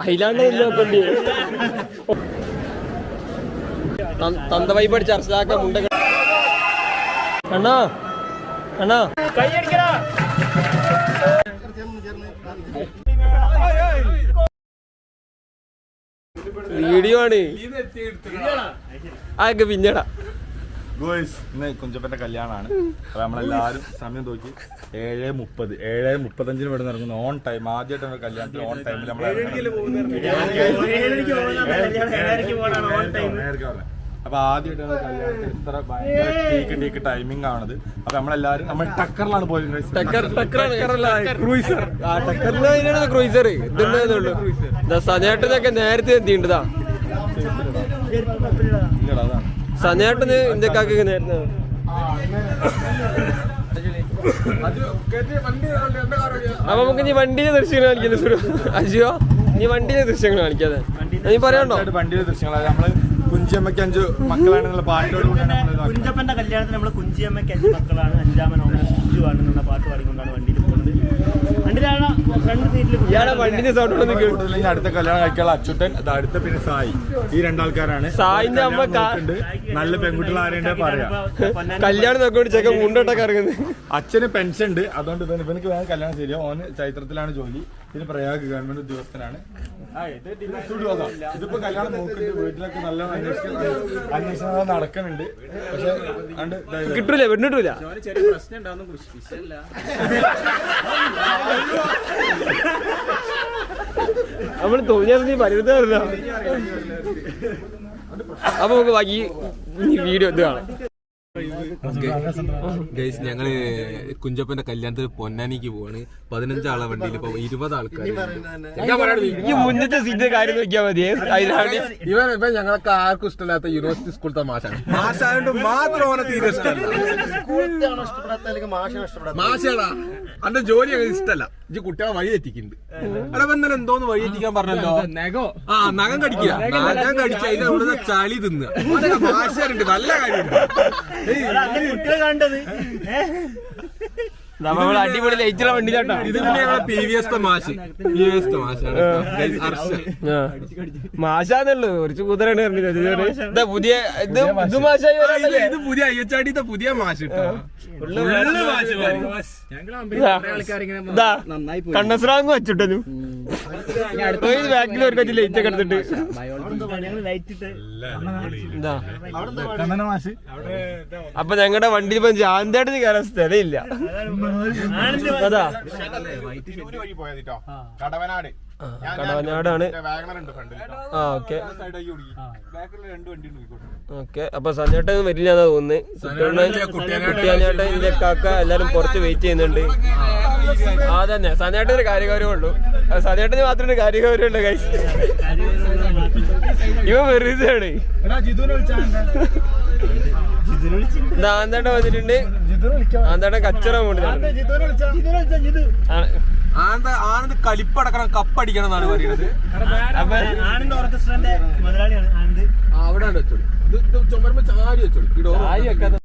അതിലാണ്ട് നോക്കണ്ടി തന്ത വൈബ് അടിച്ച് അർഷാക്ക മുണ്ട അണ്ണാ അണ്ണാ. വീഡിയോ ആണ്. ആ പിന്നടാ. ഗോയ്സ് ഇന്ന് കുഞ്ചപ്പന്റെ കല്യാണമാണ് അപ്പൊ നമ്മളെല്ലാരും സമയം നോക്കി. ഏഴ് മുപ്പത്. ഏഴ് മുപ്പത്തഞ്ചിന് ഇവിടെ ഇറങ്ങുന്നു. ഓൺ ടൈം ആദ്യമായിട്ട് കല്യാണത്തിൽ ഓൺ ടൈമിൽ നമ്മൾ അപ്പൊ ആദ്യമായിട്ടാണ് കല്യാണത്തിൽ ഇത്ര ഭയങ്കര ടീക്ക് ടീക്ക് ടൈമിംഗ് ആണത്. അപ്പൊ നമ്മളെല്ലാരും നമ്മൾ ടക്കറിലാണ് പോയത് ക്രൂയിസർ നേരത്തെ എത്തിണ്ടതാ ഇല്ലടാ അതാണ്. സനേട്ടന് ഇന്ത്യക്കാർക്ക് നേരത്തെ അപ്പൊ നമുക്ക് നീ വണ്ടിയിലെ ദൃശ്യങ്ങൾ കാണിക്കുന്നു സുരു അജിയോ നീ വണ്ടിയിലെ ദൃശ്യങ്ങൾ കാണിക്കാതെ നീ പറയണ്ടോ വണ്ടിയിലെ ദൃശ്യങ്ങൾ. ദൃശ്യങ്ങളാണ് നമ്മൾ കുഞ്ചിയമ്മയ്ക്ക് അഞ്ചു മക്കളാണ് ഇതാക്കുന്നത്. കുഞ്ചപ്പന്റെ കല്യാണത്തിന് നമ്മൾ കുഞ്ചിയമ്മയ്ക്ക് അഞ്ച് മക്കളാണ്. അഞ്ചാമൻ സുജു ആണ് എന്നുള്ള പാട്ട് പാടിക്കൊണ്ടാണ് വണ്ടിയിൽ പോകുന്നത്. ഇയാളെ വണ്ടിന്റെ സൗണ്ട് അടുത്ത കല്യാണം കഴിക്കാൻ അച്ചുട്ടൻ അത് അടുത്ത പിന്നെ സായി. ഈ രണ്ടാൾക്കാരാണ്. സായിന്റെ അമ്മ നല്ല പെൺകുട്ടികൾ ആരെയുണ്ടേ പറയാ. കല്യാണം നോക്കിയോണ്ട് ചെക്കൻ മുണ്ടോട്ടൊക്കെ ഇറങ്ങുന്നത്. അച്ഛന് പെൻഷൻ ഉണ്ട്. അതുകൊണ്ട് ഇവന് ഇവനക്ക് വേറെ കല്യാണം ശരിയാ. ഓന് ചൈത്രത്തിലാണ് ജോലി. പിന്നെ പ്രയാഗ് ഗവൺമെന്റ് ഉദ്യോഗസ്ഥനാണ്. ഇതിപ്പോ കല്യാണം നോക്കുന്നുണ്ട്. വീട്ടിലൊക്കെ നല്ല അന്വേഷണം അന്വേഷണം നടക്കുന്നുണ്ട്. പക്ഷെ കിട്ടൂല? പെണ്ണിട്ടൂല നമ്മൾ തോന്നിയാൽ പരിമിതമല്ല അപ്പൊ നമുക്ക് ബാക്കി വീഡിയോ ഇത് കാണാം. ഗൈസ് ഞങ്ങൾ കുഞ്ചപ്പന്റെ കല്യാണത്തിന് പൊന്നാനിക്ക് പോവാണ്. പതിനഞ്ചാളെ വണ്ടിയിൽ ഇപ്പൊ ഇരുപത് ആൾക്കാർ ഈ മുന്നത്തെ സീറ്റ് കാര്യം നോക്കിയാൽ മതി. അതിലാണ്? ഇവൻ ഇപ്പൊ ഞങ്ങൾക്ക് ആർക്കും ഇഷ്ടമില്ലാത്ത യൂണിവേഴ്സിറ്റി സ്കൂളത്തെ മാഷാണ്. മാഷായോണ്ട് മാത്രം ഓനെ തീരെ ഇഷ്ടമല്ല. മാഷാടാ അന്റെ ജോലി ഇഷ്ടമല്ല. ഇജ്ജ് കുട്ടികളെ വഴി തെറ്റിക്കുന്നുണ്ട്. അവിടെ ഇന്നലെ എന്തോന്ന് വഴി തെറ്റിക്കാൻ പറഞ്ഞല്ലോ? ആ നഖം കടിക്കുക. നഖം കടിച്ച അതിന്റെ അവിടുന്ന് ചളി തിന്നുക. മാഷാരുണ്ട്. നല്ല കാര്യമുണ്ട് കുട്ടികൾ കണ്ടത്. നമ്മൾ അടിപൊളി ലൈറ്റുള്ള വണ്ടിയിലാട്ടോ. ഇത് പിന്നെ ഞങ്ങളെ പി വി എസ് മാഷ്. പി വി എസ് മാഷാണ്. Guys, ഹർഷൻ മാഷാന്നുള്ളു കുറച്ച് പറഞ്ഞത് ഇതാ പുതിയ ഇത് ഇത് മാഷായി ഇത് പുതിയ അയ്യച്ചാടിത്തെ പുതിയ മാഷ് കണ്ണസ്രാങ് വെച്ചിട്ടു ബാക്കിൽ ഒരു ലൈറ്റ് ഒക്കെ എടുത്തിട്ട്. ഞങ്ങൾ ലൈറ്റ് ഇട്ട് ഇതാ. കണ്ണന മാഷ്. അപ്പൊ ഞങ്ങളുടെ വണ്ടിയിൽ ഇപ്പൊ ജാന്തായിട്ട് കയറാൻ സ്ഥലമില്ല അതാ. കടവനാട്. കടവനാടാണ്. ഉണ്ട് ആ ഓക്കെ. ഉണ്ട് അപ്പൊ സഞ്ചേട്ടൻ വരില്ല എന്നാ തോന്നുന്നത് കുട്ടിയാനേട്ടൻ ഇതിന്റെ കാക്ക എല്ലാരും പുറത്ത് വെയിറ്റ് ചെയ്യുന്നുണ്ട്. ആ തന്നെ സഞ്ചേട്ടൻ ഒരു കാര്യഗൗരവമുള്ളൂ. സന്നേട്ടന് മാത്രം. ഒരു കാര്യഗൗരവമുള്ളൂ കൈ ഇവ വെറുതെ ആണ് ആന്തേട്ട വന്നിട്ടുണ്ട്. ആന്തേട്ടൻ കച്ചറ ആനന്ദ ആനന്ദ് കലിപ്പടക്കണം കപ്പടിക്കണം എന്നാണ് പറയുന്നത്. അപ്പൊ ഓർക്കസ്ട്രന്റെ മുതലാളിയാണ് ആനന്ദ്. ആ, അവിടെ വെച്ചോളൂ. ഇത് ചുമരുമ്പോ ചാരി വെച്ചോളൂ. ഈ വെക്കാതെ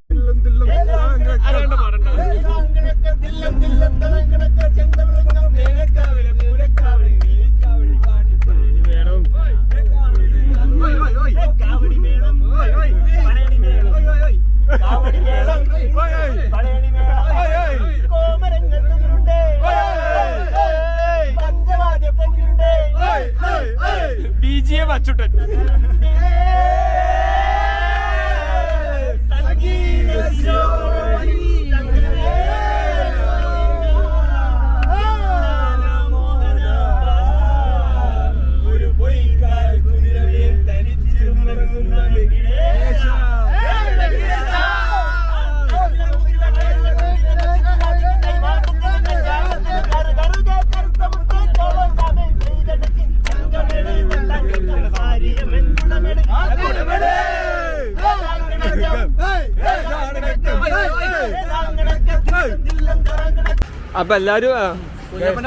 അപ്പൊ എല്ലാരും.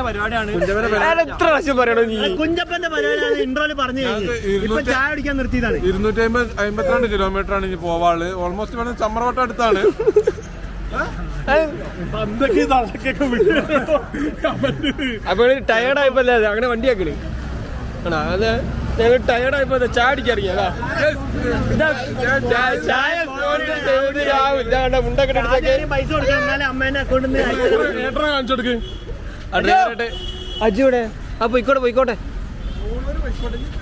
പരിപാടിയാണ്. എത്ര പ്രാവശ്യം പറയണോ നീ? കുഞ്ഞപ്പന്റെ പരിപാടിയാണ് പറഞ്ഞു ഇപ്പൊ ചായ അടിക്കാൻ നിർത്തിയതാണ്. ഇരുന്നൂറ്റി അമ്പത് അമ്പത്തിരണ്ട് കിലോമീറ്റർ ആണ് ഇനി പോവാൾ. ഓൾമോസ്റ്റ് വേണം ചമ്മറവട്ടം അടുത്താണ്. അപ്പൊ ടയർഡ് ആയപ്പോ അല്ലേ അങ്ങനെ വണ്ടിയാക്കണേ ആണോ? അത്. ഞങ്ങൾ ടയർഡായിപ്പോ ചാടിക്കറിയാ ചായ sponsor ചെയ്ത് രാഹുൽ ഇതാണ്ട മുണ്ടൊക്കെ എടുത്തൊക്കെ ആദ്യം പൈസ കൊടുക്കണം എന്നാലേ അക്കൗണ്ടിൽ നിന്ന് ഏട്ടനെ കാണിച്ചു കൊടുക്ക്. അജുവിടെ ആ പോയിക്കോട്ടെ പോയിക്കോട്ടെ.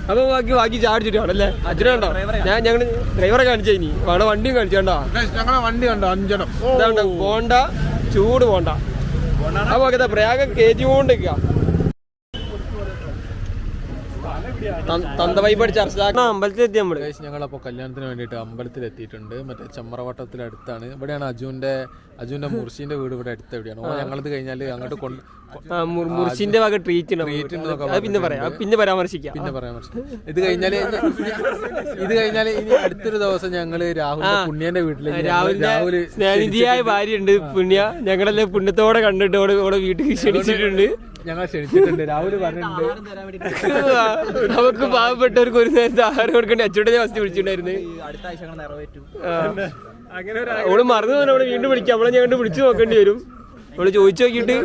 അപ്പൊ ബാക്കി ബാക്കി ചാടിച്ചിട്ടാണല്ലേ കണ്ടോ? ഞാൻ ഞങ്ങൾ ഡ്രൈവറെ കാണിച്ചു ഇനി. അവിടെ വണ്ടിയും കാണിച്ചോണ്ടോ ഞങ്ങളെ വണ്ടി കണ്ടോ? അഞ്ചെണ്ണം. ഇതാണ്ട് പോണ്ട ചൂട് പോണ്ട. അപ്പൊ പ്രയാഗം പ്രയാഗ കയറ്റി ഞങ്ങളപ്പോൾ കല്യാണത്തിന് വേണ്ടിട്ട് അമ്പലത്തിൽ എത്തിയിട്ടുണ്ട് മറ്റേ ചമ്മറവട്ടത്തിൽ അടുത്താണ്. ഇവിടെയാണ് അജുവിന്റെ അജുവിന്റെ മുർഷിന്റെ വീട് ഇവിടെ അടുത്ത് എവിടെയാണ്? ഞങ്ങളത് കഴിഞ്ഞാൽ അങ്ങോട്ട് കൊണ്ട് മുർഷിന്റെ വക ട്രീറ്റ് പിന്നെ പറയാം. പിന്നെ പരാമർശിക്കാം. പിന്നെ പരാമർശിക്കാം. ഇത് കഴിഞ്ഞാൽ ഇത് കഴിഞ്ഞാൽ ഇനി അടുത്തൊരു ദിവസം ഞങ്ങൾ രാഹുൽ പുണ്യന്റെ വീട്ടിലേക്ക് രാഹുൽ സ്നേഹിതിയായ ഭാര്യ ഉണ്ട് പുണ്യ. ഞങ്ങളെല്ലാം പുണ്യത്തോടെ കണ്ടിട്ട് ഓടെ ഓടെ വീട്ടിൽ ക്ഷണിച്ചിട്ടുണ്ട്. ഞങ്ങൾ ക്ഷണിച്ചിട്ടുണ്ട്. രാഹുൽ പറഞ്ഞിട്ടുണ്ട്. നമുക്ക് പാവപ്പെട്ടവർക്ക് ഒരു നേരത്തെ ആഹാരം കൊടുക്കേണ്ട അച്ചോട്ടെ അവസ്ഥ വിളിച്ചിട്ടുണ്ടായിരുന്നു. ആ. അവൾ മറന്നു പറഞ്ഞു അവിടെ വീണ്ടും വിളിക്കാം. അവളെ ഞങ്ങൾ വിളിച്ചു നോക്കേണ്ടി വരും. അവൾ ചോദിച്ചു നോക്കിയിട്ട്.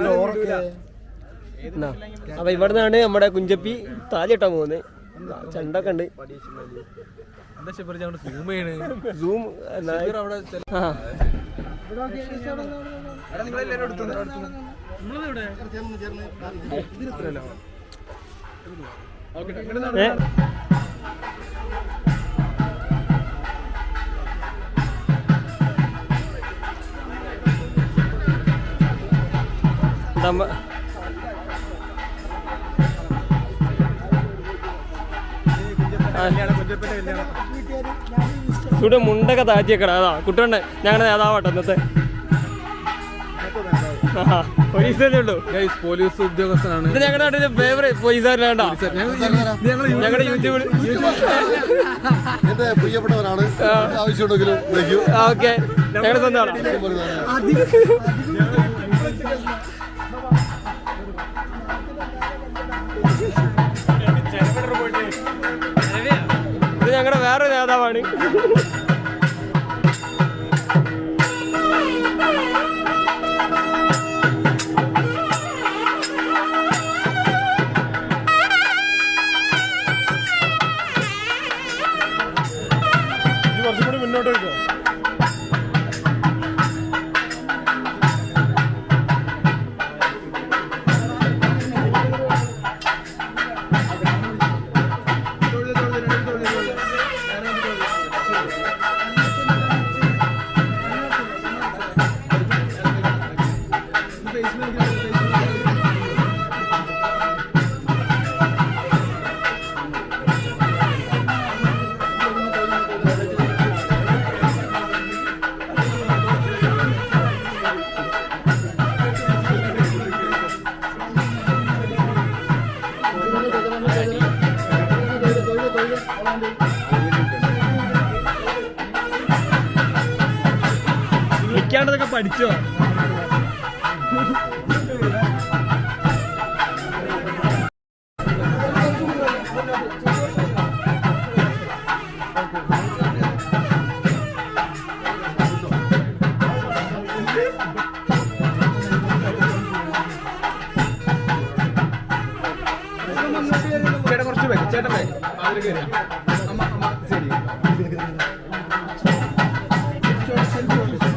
അപ്പൊ ഇവിടെ നിന്നാണ് നമ്മുടെ കുഞ്ചപ്പി താലിട്ടാൻ പോകുന്നത്. ചണ്ടൊക്കെ ഉണ്ട്. സൂം അവിടെ? നമ്മ ഇവിടെ മുണ്ടൊക്കെ താഴ്ത്തിയേക്കടാ. അതാ കുട്ടികളുടെ ഞങ്ങളുടെ നേതാവട്ടെ ഇന്നത്തെ. പോലീസല്ലേ ഉള്ളൂ. പോലീസ് ഉദ്യോഗസ്ഥനാണ്. ഇത് ഞങ്ങളുടെ നാട്ടിലെ ഫേവറേറ്റ് ഞങ്ങളുടെ യൂട്യൂബിൽ എന്റെ പ്രിയപ്പെട്ടവരാണ് ആവശ്യമുണ്ടെങ്കിലും വിളിക്കൂ. ഓക്കെ. ഞങ്ങളുടെ സ്വന്തമാണ് ഇത് ഞങ്ങളുടെ വേറൊരു നേതാവാണ്.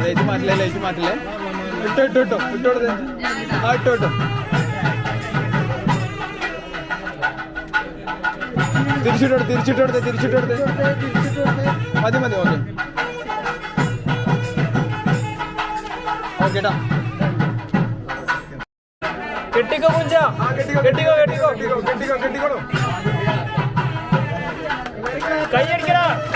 ലൈറ്റ് മാറ്റില്ലേ ലൈറ്റ് മാറ്റില്ലേ ഇട്ടോ ഇട്ടോ ഇട്ടോ ഇട്ടോടത് ആ ഇട്ടോ ഇട്ടോ തിരിച്ചിട്ടോട് തിരിച്ചിട്ടോടത്തെ തിരിച്ചിട്ടോടത്തെ മതി മതി ഓക്കെ ഓക്കേട്ടാ കെട്ടിക്കോ കുഞ്ച കെട്ടിക്കോ കെട്ടിക്കോ കെട്ടിക്കോ കെട്ടിക്കോ കെട്ടിക്കോളൂ കൈയടിക്കടാ പരിപാടി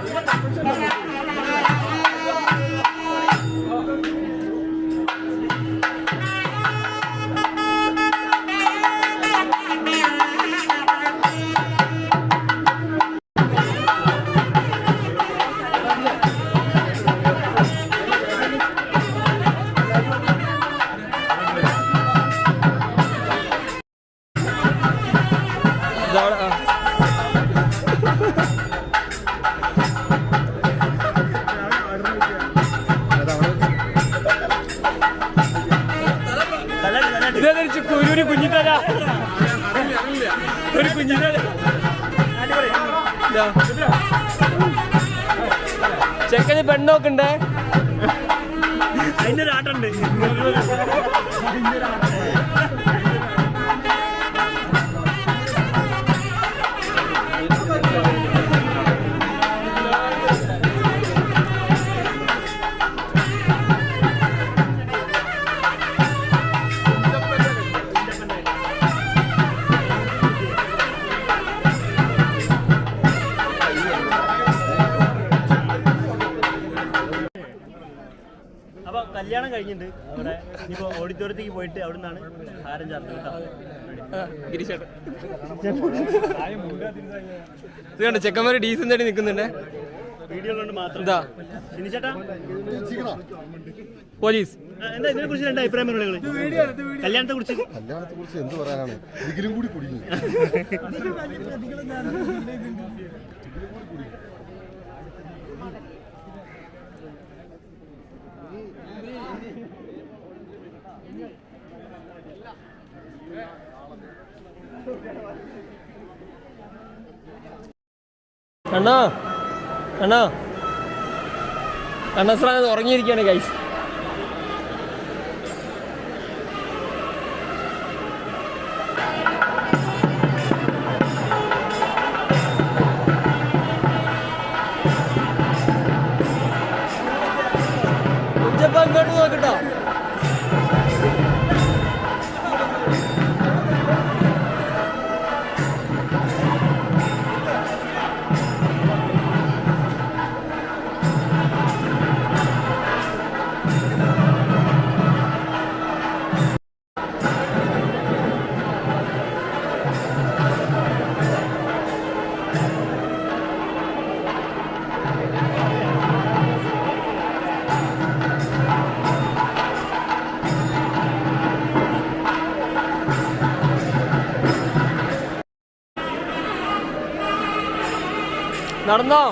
ചെക്കന് പെണ്ണോക്കുണ്ടേ അതിന്റെ ഒരു ആട്ടുണ്ട് കല്യാണം കഴിഞ്ഞിട്ടുണ്ട് അവിടെ ഇനിയിപ്പോ ഓഡിറ്റോറിയത്തേക്ക് പോയിട്ട് അവിടെ നിന്നാണ് ഹാരം ചേർത്ത് കേട്ടോ. ഗിരിശേട്ടൻ ഇത് കണ്ടോ ചെക്കന്മാര് ഡീസന്റ് ആയിട്ട് നിൽക്കുന്നുണ്ടേ. വീഡിയോ കൊണ്ട് മാത്രം. ഇതാ. ശനിച്ചേട്ടാ പോലീസ്. എന്താ ഇതിനെ കുറിച്ച് രണ്ട് അഭിപ്രായം പറയുന്നത് കല്യാണത്തെ കുറിച്ച്. കല്യാണത്തെ കുറിച്ച് എന്ത് പറയാനാണ്? ഇതിലും കൂടി കുടുങ്ങി. അണ്ണാ അണ്ണാ അണ്ണസ്രാൻ ഉറങ്ങിയിരിക്കുകയാണ് ഗൈസ് നടന്നോ?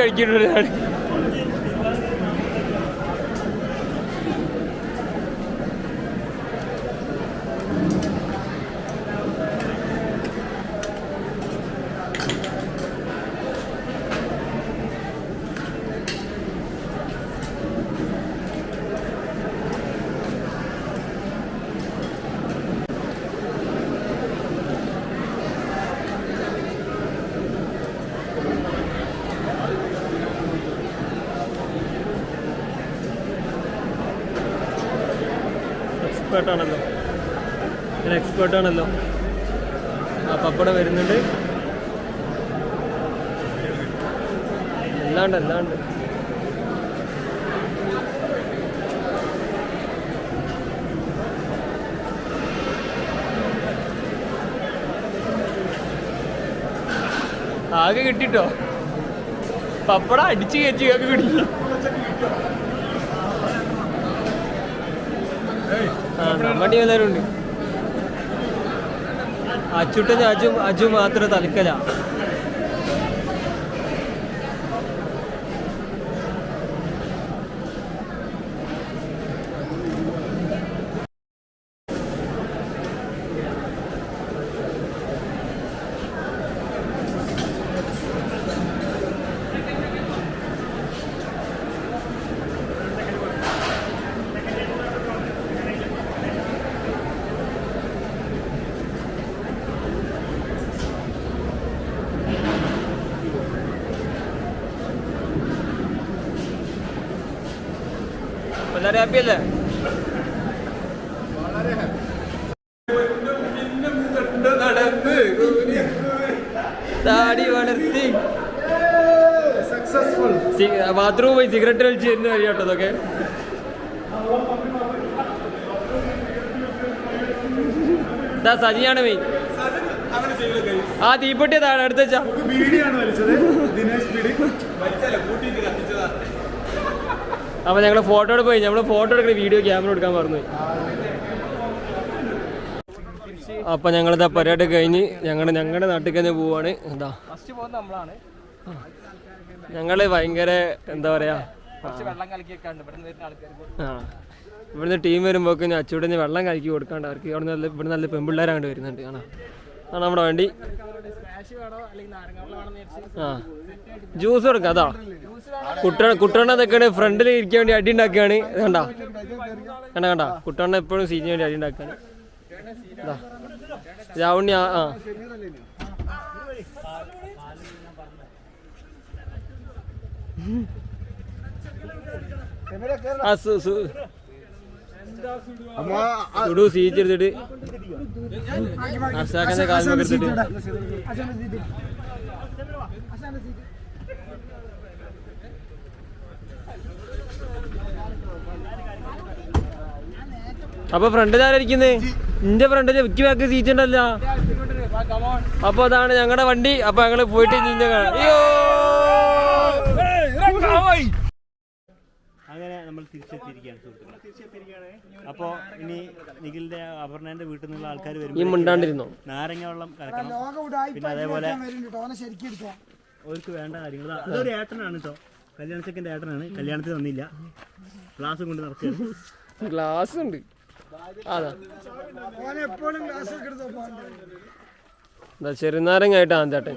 gotta get rid of that. ആണല്ലോ. ഞാൻ എക്സ്പേർട്ടാണല്ലോ ആ പപ്പടം വരുന്നുണ്ട്. എല്ലാണ്ട് എല്ലാണ്ട് ആകെ കിട്ടിട്ടോ? പപ്പട അടിച്ചു കയറ്റി ആകെ കുടിക്കും നമ്മുടെ എല്ലാവരും ഉണ്ട് അച്ചുട്ടൻ അജു അജു മാത്രം തലക്കല എല്ലാവരും ഹാപ്പി അല്ലേ താടി വളർത്തി സക്സസ്ഫുൾ ബാത്റൂം പോയി സിഗരറ്റ് വലിച്ച് തരുന്ന വഴി കേട്ടോ അതൊക്കെ ഇതാ സജിയാണ് മെയിൻ ആ തീപ്പെട്ടി താഴെ അടുത്ത ബീഡിയാണ് വലിച്ചത്. ദിനേശ് ബീഡി. അപ്പൊ ഞങ്ങൾ ഫോട്ടോ എടുപ്പ് കഴിഞ്ഞു നമ്മൾ ഫോട്ടോ എടുക്കുന്ന വീഡിയോ ക്യാമറ എടുക്കാൻ പറഞ്ഞു അപ്പൊ ഞങ്ങളിതാ പരിപാടി കഴിഞ്ഞ് ഞങ്ങളുടെ ഞങ്ങളുടെ നാട്ടിൽ തന്നെ പോവാണ്. എന്താ? ഞങ്ങൾ ഭയങ്കര എന്താ പറയാ? ആ. ഇവിടുന്ന് ടീം വരുമ്പോക്ക് അച്ചൂടെ വെള്ളം കലക്കി കൊടുക്കാണ്ട് അവർക്ക് ഇവിടെ നല്ല ഇവിടെ നല്ല പെൺപിള്ളേരാണ്ട് വരുന്നുണ്ട്. കാണാ. ആണ് നമ്മുടെ വണ്ടി. ആ. ജ്യൂസ് കൊടുക്കാം അതാ? കുട്ടണ കുട്ടണ്ണ ഫ്രണ്ടിൽ ഇരിക്കാൻ വേണ്ടി അടി ഉണ്ടാക്കുകയാണ് കണ്ട? കണ്ട കണ്ട. കുട്ടണ്ണ എപ്പോഴും സീറ്റിന് വേണ്ടി അടി ഉണ്ടാക്കാണ്. രാവണി ആ ആ. ആ സുഡു സീറ്റ് എടുത്തിട്ട്. അർഷാഖിന്റെ കാലം എടുത്തിട്ട് അപ്പൊ ഫ്രണ്ടിൽ ആരായിരിക്കുന്നേ? നിന്റെ ഫ്രണ്ടിൽ വിക്കി ബാക്ക് സീറ്റ് ഉണ്ടല്ലോ. അപ്പൊ അതാണ് ഞങ്ങളുടെ വണ്ടി. അപ്പൊ ഞങ്ങൾ പോയിട്ട് അയ്യോ! അങ്ങനെ നമ്മൾ തിരിച്ചെത്തിയിരിക്കുകയാണ് സുഹൃത്തുക്കളെ. അപ്പോൾ ഇനി നിഖിലിന്റെ അപർണന്റെ വീട്ടിൽ നിന്നുള്ള ആൾക്കാർ ഈ വരുമ്പോൾ മുണ്ടാണ്ടിരുന്നോ? നാരങ്ങ വെള്ളം കലക്കണം. പിന്നെ അതേപോലെ അവർക്ക് വേണ്ട കാര്യങ്ങൾ. അതൊരു ഏട്ടനാണ് കേട്ടോ. കല്യാണ സെക്കൻഡ് ഏട്ടനാണ്. കല്യാണത്തിന് വന്നില്ല. ഗ്ലാസ് കൊണ്ട് നടക്കുക ഗ്ലാസ് ഉണ്ട്. അതാ. ചേട്ടൻ ചെറുനാരങ്ങായിട്ട് ആന്തേട്ടൻ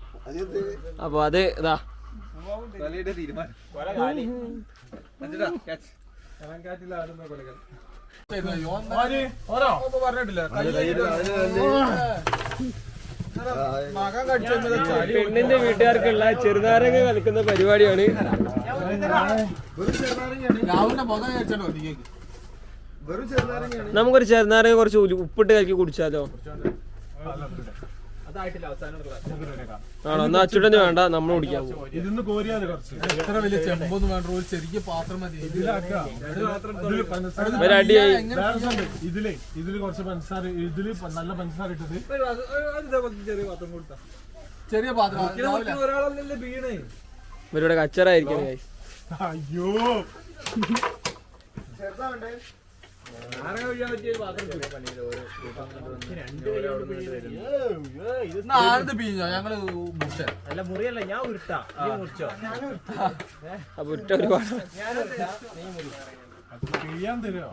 അപ്പൊ അത് ഇതാ. പെണ്ണിന്റെ വീട്ടുകാർക്കുള്ള ചെറുനാരങ്ങ കളിക്കുന്ന പരിപാടിയാണ്. നമുക്കൊരു ചെറുനാരങ്ങ കുറച്ച് ഉപ്പിട്ട് കലക്കി കുടിച്ചാലോ? ആണോ? എന്നാ അച്ചുടന് വേണ്ട നമ്മൾ കുടിക്കാൻ ഇതിന്ന് കോരിയാൽ കുറച്ച്. എത്ര വലിയ ചെമ്പൊന്നും വേണ്ട ഒരു ചെറിയ പാത്രം മതി. ഇതിലാക്കാം. ഇതിൽ കുറച്ച് പഞ്ചസാര ഇതിൽ നല്ല പഞ്ചസാര ഇട്ടത്. ചെറിയ പാത്രം രാവിലെ. ഇവരുടെ കച്ചറായിരിക്കും അയ്യോ. അയ്യോ ആരുടെ പിഴിഞ്ഞോ ഞങ്ങൾ അല്ല മുറിയല്ല ഞാൻ ഉരുട്ടാ. നീ മുറിച്ചോ? ഒറ്റ ഒരുപാട്. ചെയ്യാൻ തരുമോ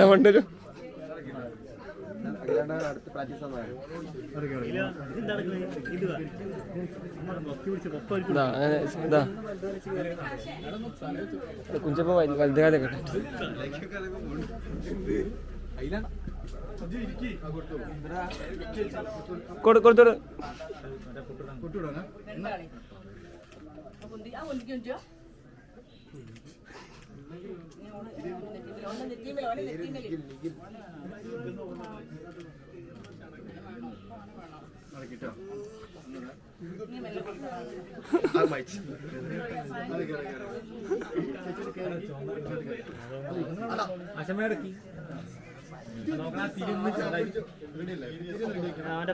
അടുത്ത സപ്പോർട്ട് വാ. നമ്മളെ പൊക്കി പിടിച്ച് പൊക്ക ഒരു ഇതാ. അങ്ങനെ ഇതാ കുഞ്ചപ്പ വലുതുകാലൊക്കെ കൊടു കൊടുത്തോട് അവന്റെ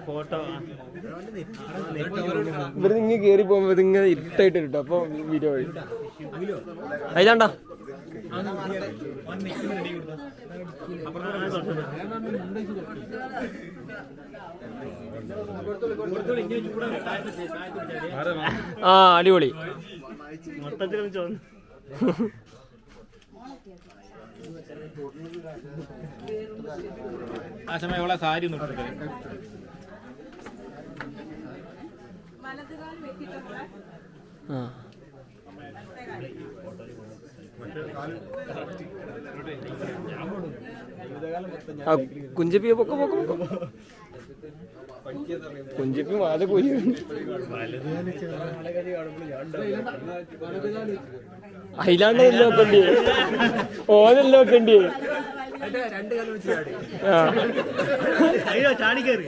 ഫോട്ടോ ഇവർ ഇങ്ങനെ കേറി പോകുമ്പോ ഇതിങ്ങനെ ഇരുട്ടായിട്ട് കിട്ടും അപ്പൊ വീഡിയോ വഴി. അതിലാണ്ടാ ആ അടിപൊളി ആ സമയം അവളെ സാരി ഒന്നും ഇട്ടിട്ടില്ല. ആ ആ, കുഞ്ചപ്പി പൊക്ക പൊക്ക പൊക്ക. കുഞ്ചപ്പി മാല പോയി. അയിലാണ്ടല്ലോ നോക്കണ്ടി ഓനല്ലോ നോക്കണ്ടി ആ. അയ്യോ ചാടി കയറി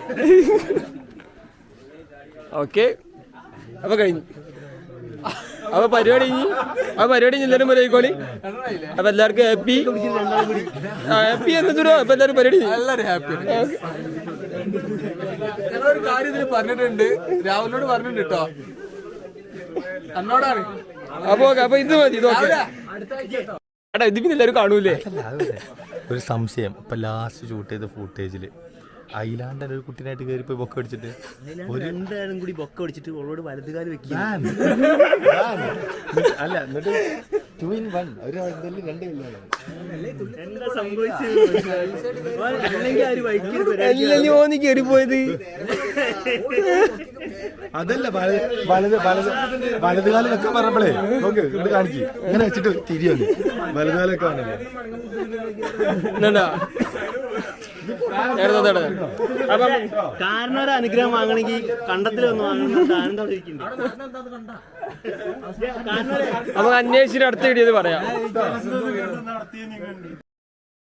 ഓക്കെ. അപ്പൊ കഴിഞ്ഞു. അപ്പൊ പരിപാടി ഇനി അപ്പൊ പരിപാടി ഇനി എല്ലാവരും പരിപാടിക്കോളി അപ്പൊ എല്ലാവർക്കും ഹാപ്പി ഹാപ്പി എന്ന് ദൂരം അപ്പൊ എല്ലാവരും പരിപാടി കഴിഞ്ഞു. ഹാപ്പി കാര്യം ഇതിൽ പറഞ്ഞിട്ടുണ്ട്. രാഹുലിനോട് പറഞ്ഞിട്ടുണ്ട് കേട്ടോ എന്നോടാണ് അപ്പൊ അപ്പൊ ഇത് മതി ഇത് ഓക്കെ. എടാ ഇത് പിന്നെ എല്ലാവരും കാണൂലേ? ഒരു സംശയം. ഇപ്പൊ ലാസ്റ്റ് ഷൂട്ട് ചെയ്ത ഫുട്ടേജിൽ അയിലാണ്ടൻ ഒരു കുട്ടീനായിട്ട് കയറി പോയി ബൊക്കെ അടിച്ചിട്ട് ഒരു രണ്ടാളും കൂടി ബൊക്ക അടിച്ചിട്ട് ഓളോട് വലതുകാൽ വെക്കുക അല്ല എന്നിട്ട് ടു ഇൻ വൺ ഒരു രണ്ട് കല്യാണം. എന്താ സംഭവിച്ചത്? അതല്ല വലത് വലത് വലത് വലതുകാലം വെക്കാൻ പറഞ്ഞപ്പോഴേ നോക്ക് ഇത് കാണിക്ക്. ഇങ്ങനെ വെച്ചിട്ട് തിരിയാണ് വലതുകാലം വെക്കാൻ അപ്പം കാരണം ഒരു അനുഗ്രഹം വാങ്ങണമെങ്കിൽ കണ്ടത്തിൽ ഒന്ന് വാങ്ങണം. നമുക്ക് അന്വേഷിച്ചിട്ട് അടുത്ത വീഡിയോയിൽ പറയാം.